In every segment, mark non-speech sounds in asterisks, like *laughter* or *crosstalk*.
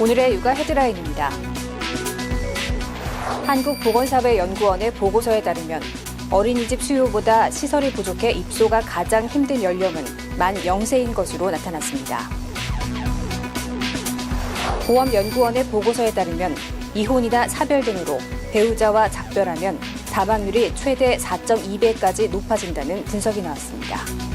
오늘의 육아 헤드라인입니다. 한국보건사회연구원의 보고서에 따르면 어린이집 수요보다 시설이 부족해 입소가 가장 힘든 연령은 만 0세인 것으로 나타났습니다. 보험연구원의 보고서에 따르면 이혼이나 사별 등으로 배우자와 작별하면 사망률이 최대 4.2배까지 높아진다는 분석이 나왔습니다.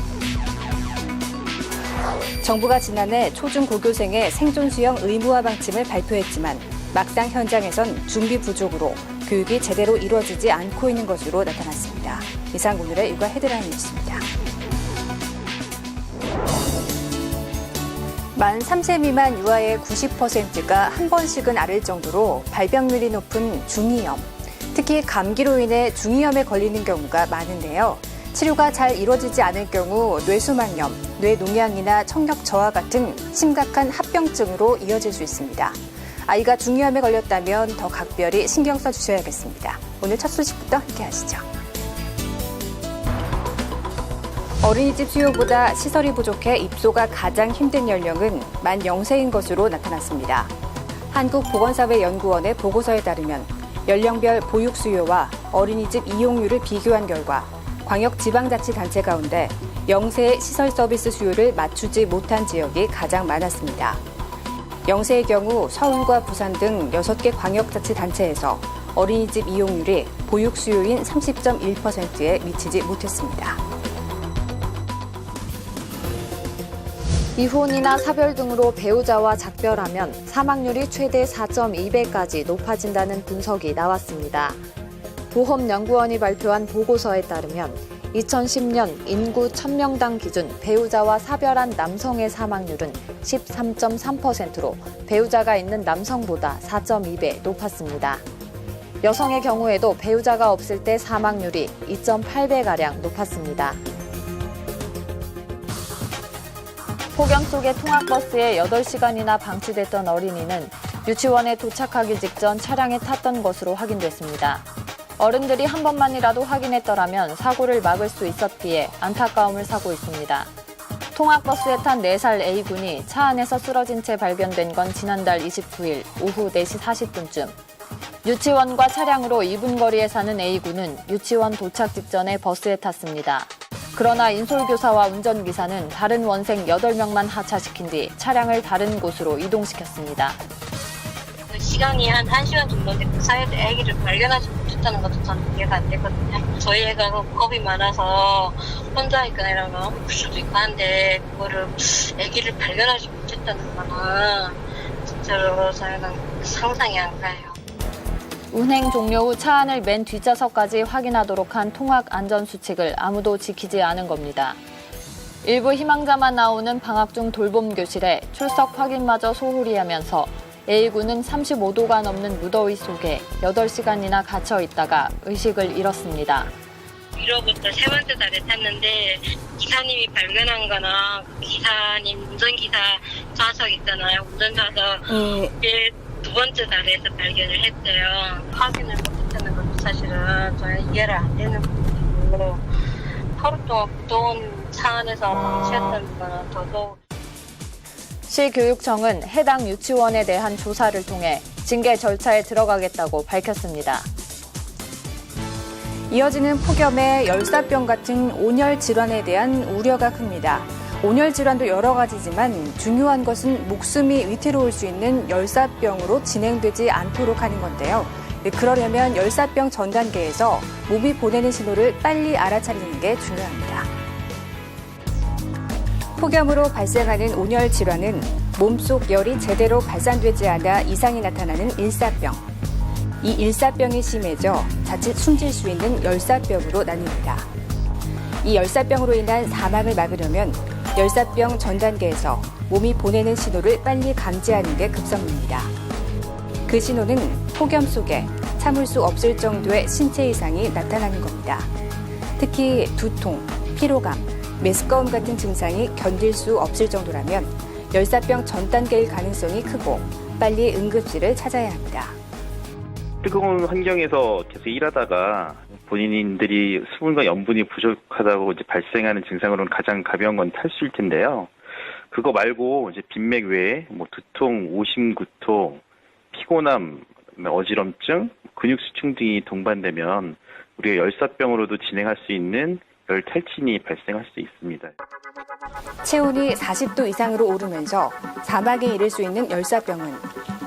정부가 지난해 초중 고교생의 생존 수영 의무화 방침을 발표했지만 막상 현장에선 준비 부족으로 교육이 제대로 이루어지지 않고 있는 것으로 나타났습니다. 이상 오늘의 육아 헤드라인이었습니다. 만 3세 미만 유아의 90%가 한 번씩은 앓을 정도로 발병률이 높은 중이염. 특히 감기로 인해 중이염에 걸리는 경우가 많은데요. 치료가 잘 이루어지지 않을 경우 뇌수막염, 뇌농양이나 청력 저하 같은 심각한 합병증으로 이어질 수 있습니다. 아이가 중이염에 걸렸다면 더 각별히 신경 써 주셔야겠습니다. 오늘 첫 소식부터 함께 하시죠. 어린이집 수요보다 시설이 부족해 입소가 가장 힘든 연령은 만 0세인 것으로 나타났습니다. 한국보건사회연구원의 보고서에 따르면 연령별 보육 수요와 어린이집 이용률을 비교한 결과 광역 지방자치단체 가운데 0세 시설 서비스 수요를 맞추지 못한 지역이 가장 많았습니다. 0세의 경우 서울과 부산 등 6개 광역자치단체에서 어린이집 이용률이 보육 수요인 30.1%에 미치지 못했습니다. 이혼이나 사별 등으로 배우자와 작별하면 사망률이 최대 4.2배까지 높아진다는 분석이 나왔습니다. 보험연구원이 발표한 보고서에 따르면 2010년 인구 1000명당 기준 배우자와 사별한 남성의 사망률은 13.3%로 배우자가 있는 남성보다 4.2배 높았습니다. 여성의 경우에도 배우자가 없을 때 사망률이 2.8배가량 높았습니다. 폭염 속의 통학버스에 8시간이나 방치됐던 어린이는 유치원에 도착하기 직전 차량에 탔던 것으로 확인됐습니다. 어른들이 한 번만이라도 확인했더라면 사고를 막을 수 있었기에 안타까움을 사고 있습니다. 통학버스에 탄 4살 A군이 차 안에서 쓰러진 채 발견된 건 지난달 29일 오후 4시 40분쯤. 유치원과 차량으로 2분 거리에 사는 A군은 유치원 도착 직전에 버스에 탔습니다. 그러나 인솔교사와 운전기사는 다른 원생 8명만 하차시킨 뒤 차량을 다른 곳으로 이동시켰습니다. 그 시간이 한 1시간 정도인데 그 사이에 아기를 발견하지 못했다는 것도 저는 이해가 안 되거든요. 저희 애가 그 겁이 많아서 혼자 있거나 이러면 아플 수도 있고 한데 그거를 아기를 발견하지 못했다는 거는 진짜로 저희는 상상이 안 가요. 운행 종료 후 차 안을 맨 뒷좌석까지 확인하도록 한 통학 안전 수칙을 아무도 지키지 않은 겁니다. 일부 희망자만 나오는 방학 중 돌봄 교실에 출석 확인마저 소홀히 하면서 A군은 35도가 넘는 무더위 속에 8시간이나 갇혀 있다가 의식을 잃었습니다. 1호부터 세 번째 달에 탔는데 기사님이 발견한 거나 그 기사님 운전기사 좌석 있잖아요. 운전좌석 그게 두 번째 달에서 발견을 했어요. 확인을 못했다는 것도 사실은 저는 이해를 안 되는 부분이고 하루 동안 무더운 차 안에서 방치했다는 거는 더더욱 시교육청은 해당 유치원에 대한 조사를 통해 징계 절차에 들어가겠다고 밝혔습니다. 이어지는 폭염에 열사병 같은 온열 질환에 대한 우려가 큽니다. 온열 질환도 여러 가지지만 중요한 것은 목숨이 위태로울 수 있는 열사병으로 진행되지 않도록 하는 건데요. 그러려면 열사병 전 단계에서 몸이 보내는 신호를 빨리 알아차리는 게 중요합니다. 폭염으로 발생하는 온열 질환은 몸속 열이 제대로 발산되지 않아 이상이 나타나는 일사병. 이 일사병이 심해져 자칫 숨질 수 있는 열사병으로 나뉩니다. 이 열사병으로 인한 사망을 막으려면 열사병 전 단계에서 몸이 보내는 신호를 빨리 감지하는 게 급선무입니다. 그 신호는 폭염 속에 참을 수 없을 정도의 신체 이상이 나타나는 겁니다. 특히 두통, 피로감, 메스꺼움 같은 증상이 견딜 수 없을 정도라면 열사병 전 단계일 가능성이 크고 빨리 응급실을 찾아야 합니다. 뜨거운 환경에서 계속 일하다가 본인들이 수분과 염분이 부족하다고 이제 발생하는 증상으로는 가장 가벼운 건 탈수일 텐데요. 그거 말고 이제 빈맥 외에 뭐 두통, 오심구통, 피곤함, 어지럼증, 근육 수축 등이 동반되면 우리가 열사병으로도 진행할 수 있는 열 탈진이 발생할 수 있습니다. 체온이 40도 이상으로 오르면서 사막에 이를 수 있는 열사병은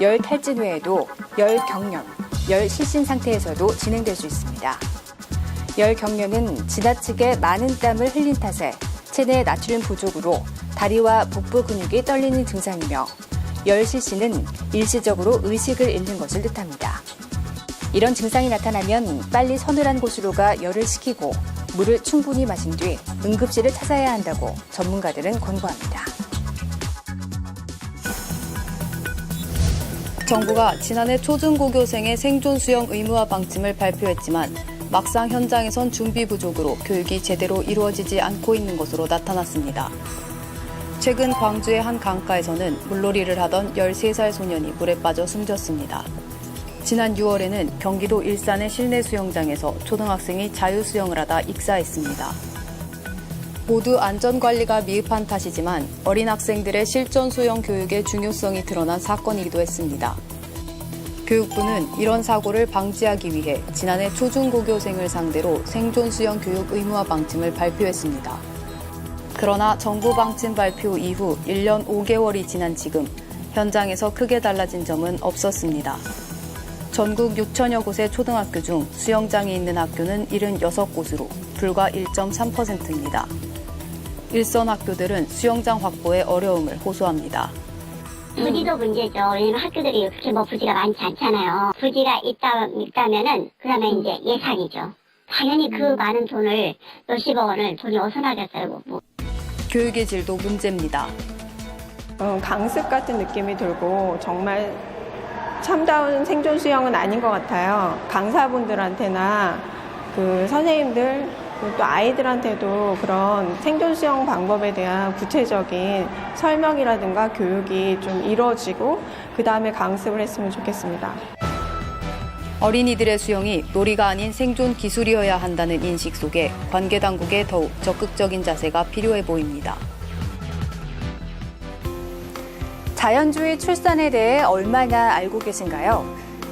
열 탈진 외에도 열 경련, 열 실신 상태에서도 진행될 수 있습니다. 열 경련은 지나치게 많은 땀을 흘린 탓에 체내 나트륨 부족으로 다리와 복부 근육이 떨리는 증상이며 열 실신은 일시적으로 의식을 잃는 것을 뜻합니다. 이런 증상이 나타나면 빨리 서늘한 곳으로 가 열을 식히고 물을 충분히 마신 뒤 응급실을 찾아야 한다고 전문가들은 권고합니다. 정부가 지난해 초중고교생의 생존 수영 의무화 방침을 발표했지만 막상 현장에선 준비 부족으로 교육이 제대로 이루어지지 않고 있는 것으로 나타났습니다. 최근 광주의 한 강가에서는 물놀이를 하던 13살 소년이 물에 빠져 숨졌습니다. 지난 6월에는 경기도 일산의 실내 수영장에서 초등학생이 자유 수영을 하다 익사했습니다. 모두 안전관리가 미흡한 탓이지만 어린 학생들의 실전 수영 교육의 중요성이 드러난 사건이기도 했습니다. 교육부는 이런 사고를 방지하기 위해 지난해 초중고교생을 상대로 생존 수영 교육 의무화 방침을 발표했습니다. 그러나 정부 방침 발표 이후 1년 5개월이 지난 지금 현장에서 크게 달라진 점은 없었습니다. 전국 6천여 곳의 초등학교 중 수영장이 있는 학교는 76곳으로 불과 1.3%입니다. 일선 학교들은 수영장 확보에 어려움을 호소합니다. 부지도 문제죠. 왜냐면 학교들이 그렇게 뭐 부지가 많지 않잖아요. 부지가 있다, 있다면은, 그 다음에 이제 예산이죠. 당연히 그 많은 돈을, 몇십억 원을 돈이 어디서 나겠어요. 뭐. 교육의 질도 문제입니다. 어, 강습 같은 느낌이 들고 정말 참다운 생존 수영은 아닌 것 같아요. 강사분들한테나 그 선생님들 또 아이들한테도 그런 생존 수영 방법에 대한 구체적인 설명이라든가 교육이 좀 이루어지고 그 다음에 강습을 했으면 좋겠습니다. 어린이들의 수영이 놀이가 아닌 생존 기술이어야 한다는 인식 속에 관계 당국의 더욱 적극적인 자세가 필요해 보입니다. 자연주의 출산에 대해 얼마나 알고 계신가요?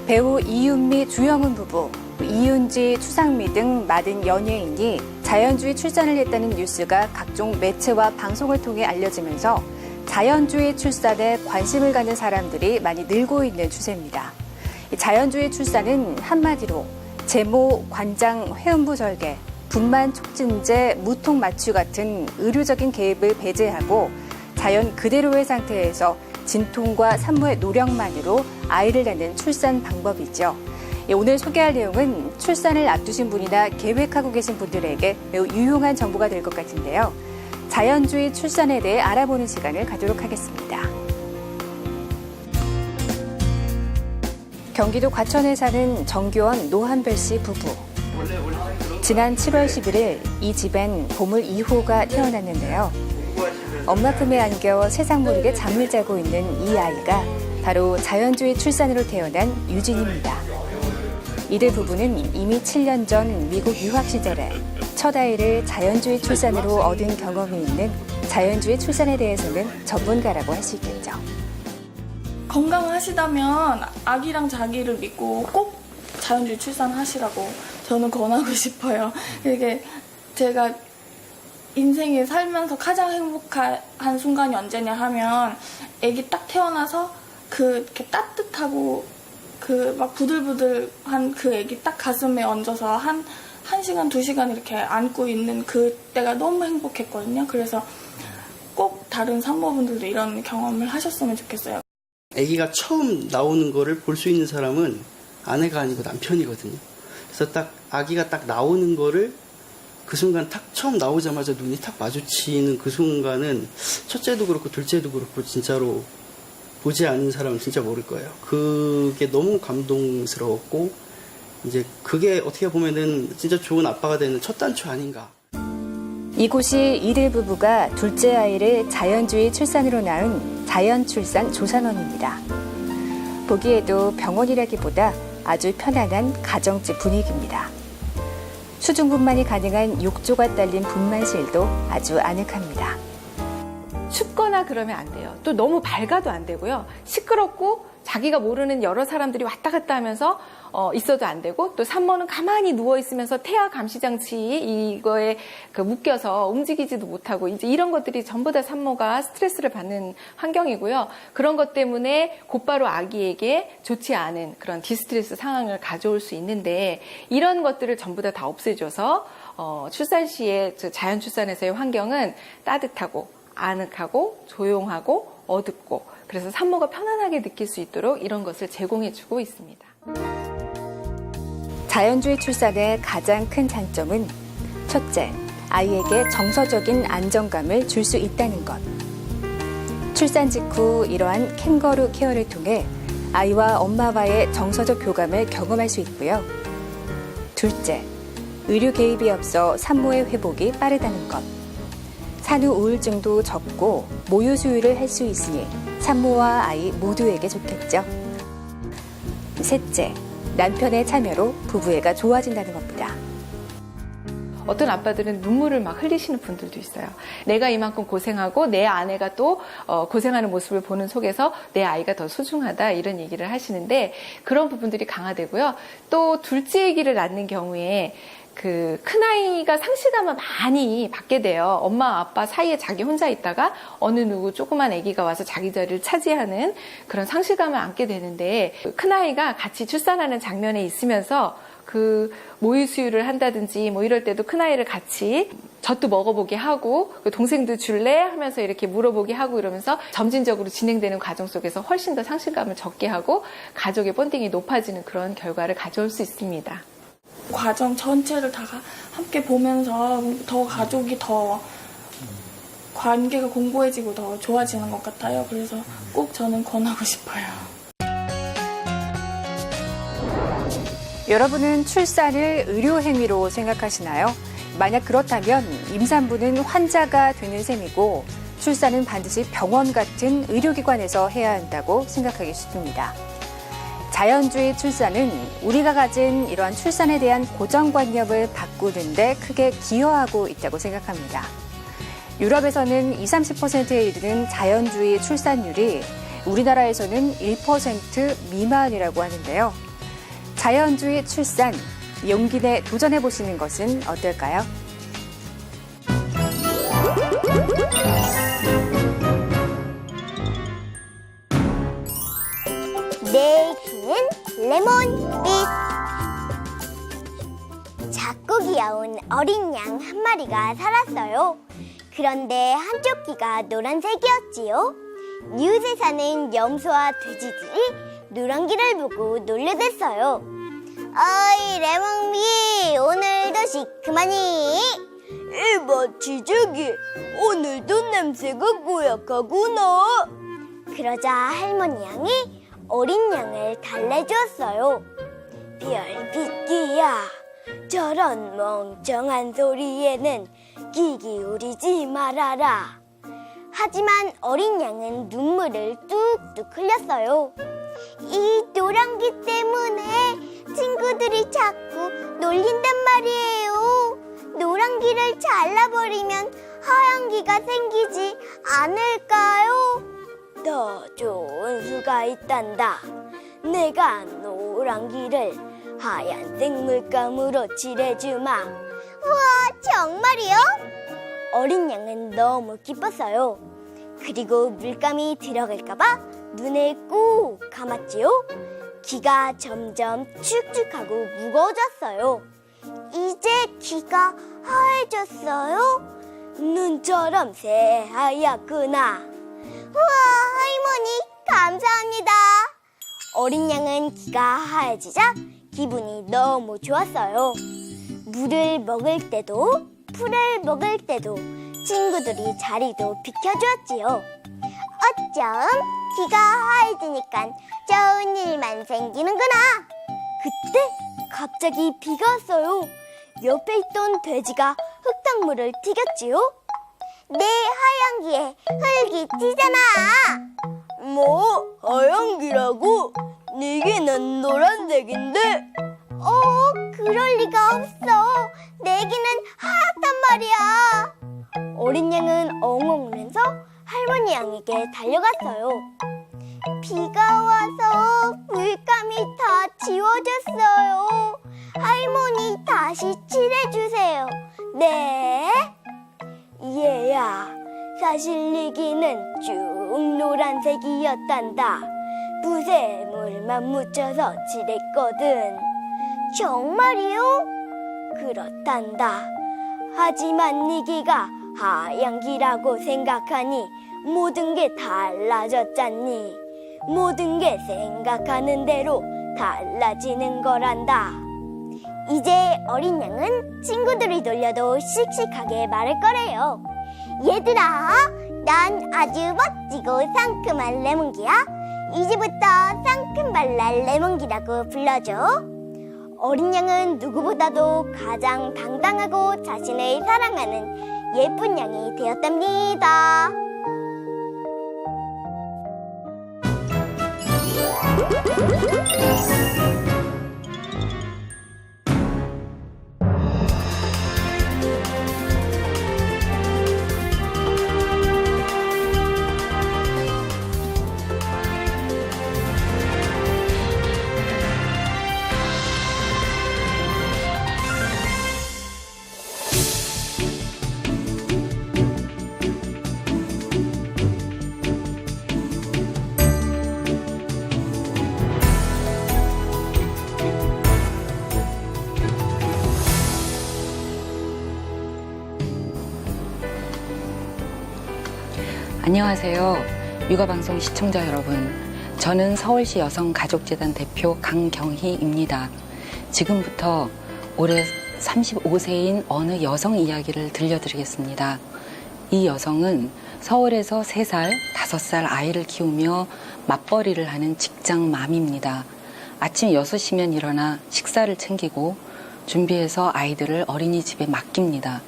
배우 이윤미, 주영훈 부부, 이윤지, 추상미 등 많은 연예인이 자연주의 출산을 했다는 뉴스가 각종 매체와 방송을 통해 알려지면서 자연주의 출산에 관심을 갖는 사람들이 많이 늘고 있는 추세입니다. 이 자연주의 출산은 한마디로 제모, 관장, 회음부 절개, 분만 촉진제, 무통 마취 같은 의료적인 개입을 배제하고 자연 그대로의 상태에서 진통과 산모의 노력만으로 아이를 낳는 출산 방법이죠. 예, 오늘 소개할 내용은 출산을 앞두신 분이나 계획하고 계신 분들에게 매우 유용한 정보가 될 것 같은데요. 자연주의 출산에 대해 알아보는 시간을 갖도록 하겠습니다. 경기도 과천에 사는 정교원 노한별 씨 부부. 지난 7월 11일 이 집엔 보물 2호가 태어났는데요. 엄마 품에 안겨 세상 모르게 잠을 자고 있는 이 아이가 바로 자연주의 출산으로 태어난 유진입니다. 이들 부부는 이미 7년 전 미국 유학 시절에 첫 아이를 자연주의 출산으로 얻은 경험이 있는 자연주의 출산에 대해서는 전문가라고 할 수 있겠죠. 건강하시다면 아기랑 자기를 믿고 꼭 자연주의 출산하시라고 저는 권하고 *laughs* 싶어요. 이게 제가 인생에 살면서 가장 행복한 순간이 언제냐 하면 아기 딱 태어나서 그 이렇게 따뜻하고 그 막 부들부들한 그 아기 딱 가슴에 얹어서 한, 한 시간, 두 시간 이렇게 안고 있는 그때가 너무 행복했거든요. 그래서 꼭 다른 산모분들도 이런 경험을 하셨으면 좋겠어요. 아기가 처음 나오는 거를 볼 수 있는 사람은 아내가 아니고 남편이거든요. 그래서 딱 아기가 딱 나오는 거를 그 순간 탁 처음 나오자마자 눈이 탁 마주치는 그 순간은 첫째도 그렇고 둘째도 그렇고 진짜로 보지 않은 사람은 진짜 모를 거예요. 그게 너무 감동스러웠고 이제 그게 어떻게 보면은 진짜 좋은 아빠가 되는 첫 단추 아닌가. 이곳이 이들 부부가 둘째 아이를 자연주의 출산으로 낳은 자연출산 조산원입니다. 보기에도 병원이라기보다 아주 편안한 가정집 분위기입니다. 수중분만이 가능한 욕조가 딸린 분만실도 아주 아늑합니다. 춥거나 그러면 안 돼요. 또 너무 밝아도 안 되고요. 시끄럽고 자기가 모르는 여러 사람들이 왔다 갔다 하면서 어, 있어도 안 되고 또 산모는 가만히 누워 있으면서 태아 감시 장치 이거에 그 묶여서 움직이지도 못하고 이제 이런 것들이 전부 다 산모가 스트레스를 받는 환경이고요. 그런 것 때문에 곧바로 아기에게 좋지 않은 그런 디스트레스 상황을 가져올 수 있는데 이런 것들을 전부 다 다 없애줘서 어, 출산 시에 저 자연 출산에서의 환경은 따뜻하고 아늑하고 조용하고 어둡고 그래서 산모가 편안하게 느낄 수 있도록 이런 것을 제공해주고 있습니다. 자연주의 출산의 가장 큰 장점은 첫째, 아이에게 정서적인 안정감을 줄 수 있다는 것. 출산 직후 이러한 캥거루 케어를 통해 아이와 엄마와의 정서적 교감을 경험할 수 있고요. 둘째, 의료 개입이 없어 산모의 회복이 빠르다는 것. 산후 우울증도 적고 모유 수유를 할 수 있으니 산모와 아이 모두에게 좋겠죠. 셋째, 남편의 참여로 부부애가 좋아진다는 겁니다. 어떤 아빠들은 눈물을 막 흘리시는 분들도 있어요. 내가 이만큼 고생하고 내 아내가 또 어, 고생하는 모습을 보는 속에서 내 아이가 더 소중하다 이런 얘기를 하시는데 그런 부분들이 강화되고요. 또 둘째 아기를 낳는 경우에 그 큰아이가 상실감을 많이 받게 돼요. 엄마, 아빠 사이에 자기 혼자 있다가 어느 누구 조그만 아기가 와서 자기 자리를 차지하는 그런 상실감을 안게 되는데 큰아이가 같이 출산하는 장면에 있으면서 그 모유 수유를 한다든지 뭐 이럴 때도 큰아이를 같이 젖도 먹어보게 하고 그 동생도 줄래 하면서 이렇게 물어보게 하고 이러면서 점진적으로 진행되는 과정 속에서 훨씬 더 상실감을 적게 하고 가족의 본딩이 높아지는 그런 결과를 가져올 수 있습니다. 과정 전체를 다 가- 함께 보면서 더 가족이 더 관계가 공고해지고 더 좋아지는 것 같아요. 그래서 꼭 저는 권하고 싶어요. 여러분은 출산을 의료 행위로 생각하시나요? 만약 그렇다면 임산부는 환자가 되는 셈이고 출산은 반드시 병원 같은 의료기관에서 해야 한다고 생각하기 쉽습니다. 자연주의 출산은 우리가 가진 이러한 출산에 대한 고정관념을 바꾸는데 크게 기여하고 있다고 생각합니다. 유럽에서는 20, 30%에 이르는 자연주의 출산율이 우리나라에서는 1% 미만이라고 하는데요. 자연주의 출산, 용기 내 도전해 보시는 것은 어떨까요? 내 귀는 레몬빛 작고 귀여운 어린 양 한 마리가 살았어요. 그런데 한쪽 귀가 노란색이었지요. 이웃에 사는 염소와 돼지들이 노란 귀를 보고 놀려댔어요. 어이 레몬비 오늘도 시큼하니? 이봐 지저귀 오늘도 냄새가 고약하구나. 그러자 할머니 양이 어린 양을 달래주었어요. 별빛기야, 저런 멍청한 소리에는 귀 기울이지 말아라. 하지만 어린 양은 눈물을 뚝뚝 흘렸어요. 이 노란귀 때문에 친구들이 자꾸 놀린단 말이에요. 노란귀를 잘라버리면 하얀 귀가 생기지 않을까요? 더 좋은 수가 있단다. 내가 노란 귀를 하얀색 물감으로 칠해주마. 우와, 정말이요? 어린 양은 너무 기뻤어요. 그리고 물감이 들어갈까봐 눈을 꾹 감았지요. 귀가 점점 축축하고 무거워졌어요. 이제 귀가 하얘졌어요. 눈처럼 새하얗구나. 우와, 할머니, 감사합니다. 어린 양은 귀가 하얘지자 기분이 너무 좋았어요. 물을 먹을 때도, 풀을 먹을 때도 친구들이 자리도 비켜주었지요. 어쩜 귀가 하얘지니까 좋은 일만 생기는구나. 그때 갑자기 비가 왔어요. 옆에 있던 돼지가 흙탕물을 튀겼지요. 내 하얀 귀에 흙이 튀잖아. 뭐 하얀 귀라고? 네 귀는 노란색인데? 어, 그럴 리가 없어. 내 귀는 하얗단 말이야. 어린 양은 엉엉 울면서 할머니 양에게 달려갔어요. 비가 와서 물감이 다 지워졌어요. 할머니 다시 칠해주세요. 네? 얘야, 사실 얘기는 쭉 노란색이었단다. 붓에 물만 묻혀서 칠했거든. 정말이요? 그렇단다. 하지만 니기가 하얀 기라고 생각하니 모든 게 달라졌잖니. 모든 게 생각하는 대로 달라지는 거란다. 이제 어린 양은 친구들이 놀려도 씩씩하게 말할 거래요. 얘들아, 난 아주 멋지고 상큼한 레몬기야. 이제부터 상큼발랄 레몬기라고 불러줘. 어린 양은 누구보다도 가장 당당하고 자신을 사랑하는 예쁜 양이 되었답니다. 안녕하세요. 육아방송 시청자 여러분. 저는 서울시 여성가족재단 대표 강경희입니다. 지금부터 올해 35세인 어느 여성 이야기를 들려드리겠습니다. 이 여성은 서울에서 3살, 5살 아이를 키우며 맞벌이를 하는 직장맘입니다. 아침 6시면 일어나 식사를 챙기고 준비해서 아이들을 어린이집에 맡깁니다.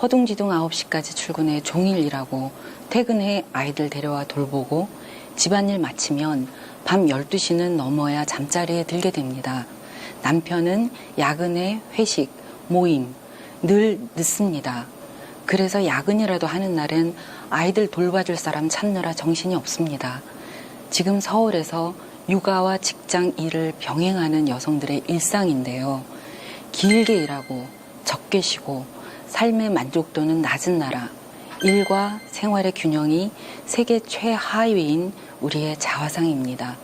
허둥지둥 9시까지 출근해 종일 일하고 퇴근해 아이들 데려와 돌보고 집안일 마치면 밤 12시는 넘어야 잠자리에 들게 됩니다. 남편은 야근에 회식, 모임, 늘 늦습니다. 그래서 야근이라도 하는 날엔 아이들 돌봐줄 사람 찾느라 정신이 없습니다. 지금 서울에서 육아와 직장 일을 병행하는 여성들의 일상인데요. 길게 일하고 적게 쉬고 삶의 만족도는 낮은 나라, 일과 생활의 균형이 세계 최하위인 우리의 자화상입니다.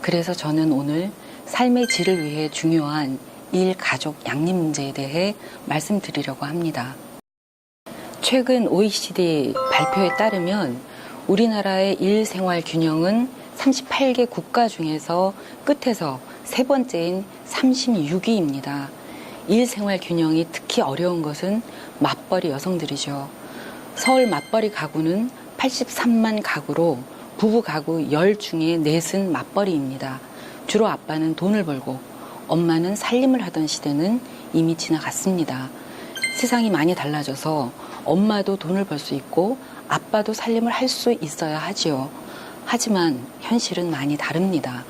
그래서 저는 오늘 삶의 질을 위해 중요한 일, 가족, 양립 문제에 대해 말씀드리려고 합니다. 최근 OECD 발표에 따르면 우리나라의 일 생활 균형은 38개 국가 중에서 끝에서 세 번째인 36위입니다. 일 생활 균형이 특히 어려운 것은 맞벌이 여성들이죠. 서울 맞벌이 가구는 83만 가구로 부부 가구 10 중에 넷은 맞벌이입니다. 주로 아빠는 돈을 벌고 엄마는 살림을 하던 시대는 이미 지나갔습니다. 세상이 많이 달라져서 엄마도 돈을 벌 수 있고 아빠도 살림을 할 수 있어야 하지요. 하지만 현실은 많이 다릅니다.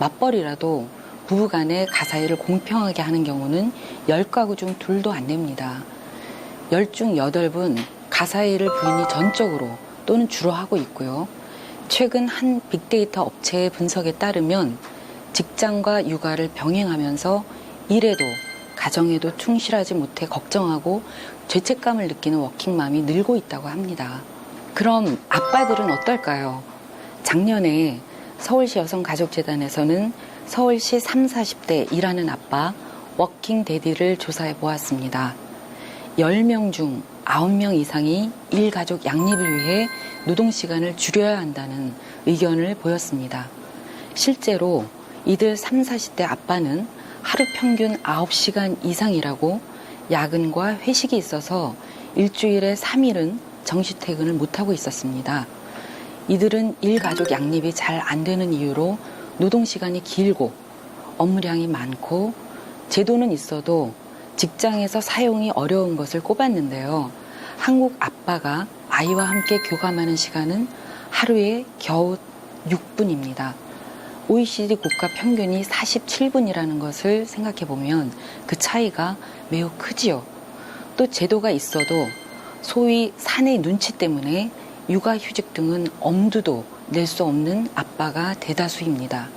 맞벌이라도 부부 간의 가사일을 공평하게 하는 경우는 10가구 중 둘도 안 됩니다. 10중 8분 가사일을 부인이 전적으로 또는 주로 하고 있고요. 최근 한 빅데이터 업체의 분석에 따르면 직장과 육아를 병행하면서 일에도 가정에도 충실하지 못해 걱정하고 죄책감을 느끼는 워킹맘이 늘고 있다고 합니다. 그럼 아빠들은 어떨까요? 작년에 서울시 여성가족재단에서는 서울시 3, 40대 일하는 아빠 워킹 데디를 조사해 보았습니다. 10명 중 9명 이상이 일가족 양립을 위해 노동시간을 줄여야 한다는 의견을 보였습니다. 실제로 이들 3, 40대 아빠는 하루 평균 9시간 이상 일하고 야근과 회식이 있어서 일주일에 3일은 정시 퇴근을 못하고 있었습니다. 이들은 일가족 양립이 잘 안 되는 이유로 노동 시간이 길고 업무량이 많고 제도는 있어도 직장에서 사용이 어려운 것을 꼽았는데요. 한국 아빠가 아이와 함께 교감하는 시간은 하루에 겨우 6분입니다. OECD 국가 평균이 47분이라는 것을 생각해 보면 그 차이가 매우 크지요. 또 제도가 있어도 소위 사내 눈치 때문에 육아휴직 등은 엄두도 낼 수 없는 아빠가 대다수입니다.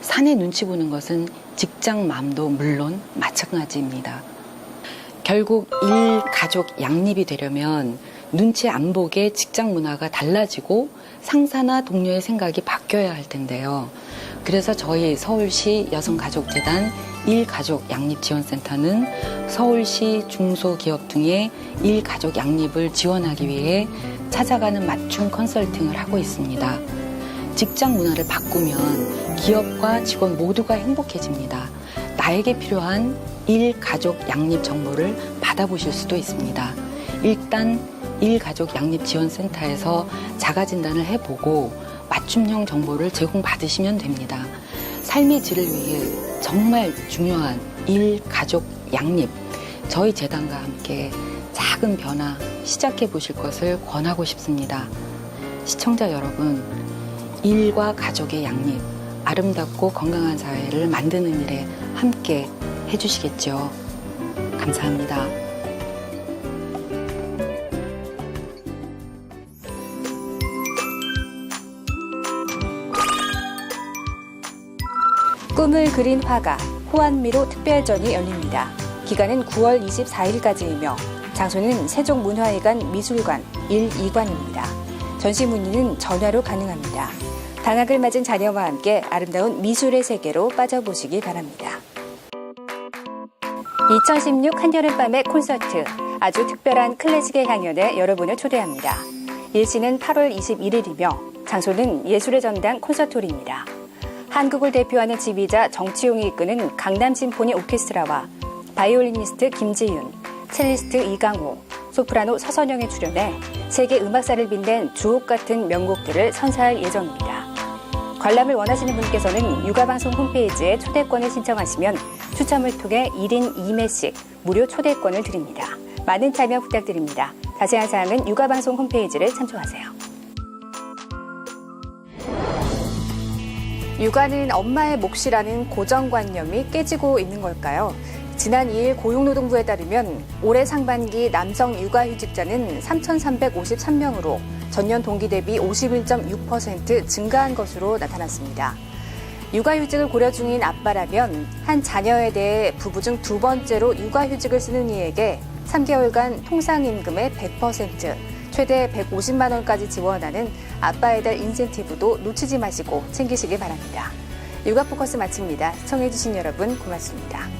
사내 눈치 보는 것은 직장 맘도 물론 마찬가지입니다. 결국 일, 가족 양립이 되려면 눈치 안 보게 직장 문화가 달라지고 상사나 동료의 생각이 바뀌어야 할 텐데요. 그래서 저희 서울시 여성가족재단 일가족 양립지원센터는 서울시 중소기업 등의 일가족 양립을 지원하기 위해 찾아가는 맞춤 컨설팅을 하고 있습니다. 직장 문화를 바꾸면 기업과 직원 모두가 행복해집니다. 나에게 필요한 일, 가족, 양립 정보를 받아보실 수도 있습니다. 일단 일 가족 양립 지원 센터에서 자가 진단을 해보고 맞춤형 정보를 제공받으시면 됩니다. 삶의 질을 위해 정말 중요한 일, 가족, 양립. 저희 재단과 함께 작은 변화 시작해 보실 것을 권하고 싶습니다. 시청자 여러분, 일과 가족의 양립, 아름답고 건강한 사회를 만드는 일에 함께 해주시겠죠. 감사합니다. 꿈을 그린 화가 호안미로 특별전이 열립니다. 기간은 9월 24일까지이며 장소는 세종문화회관 미술관 1, 2관입니다. 전시 문의는 전화로 가능합니다. 방학을 맞은 자녀와 함께 아름다운 미술의 세계로 빠져보시기 바랍니다. 2016 한여름밤의 콘서트 아주 특별한 클래식의 강연에 여러분을 초대합니다. 일시는 8월 21일이며 장소는 예술의 전당 콘서트홀입니다. 한국을 대표하는 지휘자 정치용이 이끄는 강남 심포니 오케스트라와 바이올리니스트 김지윤, 첼리스트 이강호, 소프라노 서선영이 출연해 세계 음악사를 빛낸 주옥 같은 명곡들을 선사할 예정입니다. 관람을 원하시는 분께서는 육아방송 홈페이지에 초대권을 신청하시면 추첨을 통해 1인 2매씩 무료 초대권을 드립니다. 많은 참여 부탁드립니다. 자세한 사항은 육아방송 홈페이지를 참조하세요. 육아는 엄마의 몫이라는 고정관념이 깨지고 있는 걸까요? 지난 2일 고용노동부에 따르면 올해 상반기 남성 육아휴직자는 3,353명으로 전년 동기 대비 51.6% 증가한 것으로 나타났습니다. 육아휴직을 고려 중인 아빠라면 한 자녀에 대해 부부 중 두 번째로 육아휴직을 쓰는 이에게 3개월간 통상임금의 100%, 최대 150만 원까지 지원하는 아빠의 달 인센티브도 놓치지 마시고 챙기시길 바랍니다. 육아 포커스 마칩니다. 시청해주신 여러분 고맙습니다.